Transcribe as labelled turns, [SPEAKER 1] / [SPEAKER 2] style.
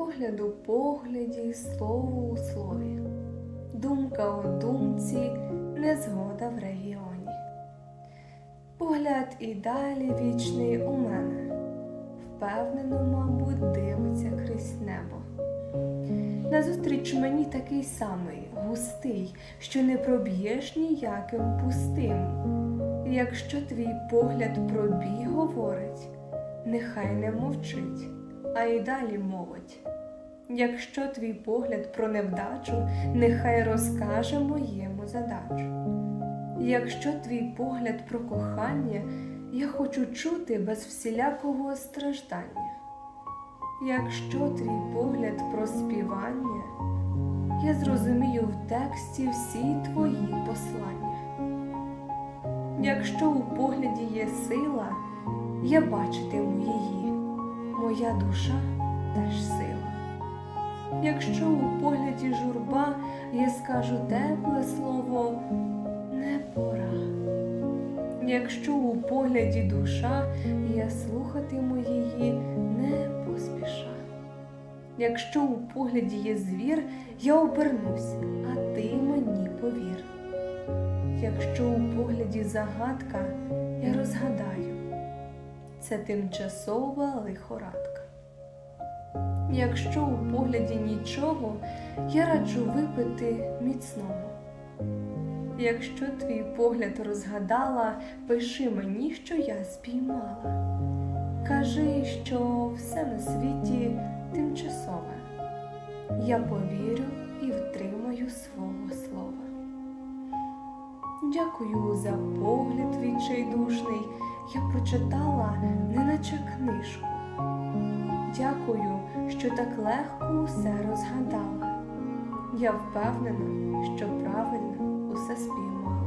[SPEAKER 1] Погляд у погляді, слово у слові, думка у думці, незгода в регіоні. Погляд і далі вічний у мене, впевнено, мабуть, дивиться крізь небо. Назустріч мені такий самий, густий, що не проб'єш ніяким пустим. Якщо твій погляд про бій говорить, нехай не мовчить, а й далі мовить. Якщо твій погляд про невдачу, нехай розкаже моєму задачу. Якщо твій погляд про кохання, я хочу чути без всілякого страждання. Якщо твій погляд про співання, я зрозумію в тексті всі твої послання. Якщо у погляді є сила, я бачитиму моя душа теж сила. Якщо у погляді журба я скажу тепле слово не пора. Якщо у погляді душа я слухатиму її не поспіша. Якщо у погляді є звір, я обернусь, а ти мені повір. Якщо у погляді загадка, я розгадаю, це тимчасова лихорадка. Якщо у погляді нічого, я раджу випити міцного. Якщо твій погляд розгадала, пиши мені, що я спіймала. Кажи, що все на світі тимчасове. Я повірю і втримаю свого слова. Дякую за погляд відчайдушний я прочитала, неначе книжку. Дякую, що так легко усе розгадала. Я впевнена, що правильно усе спіймала.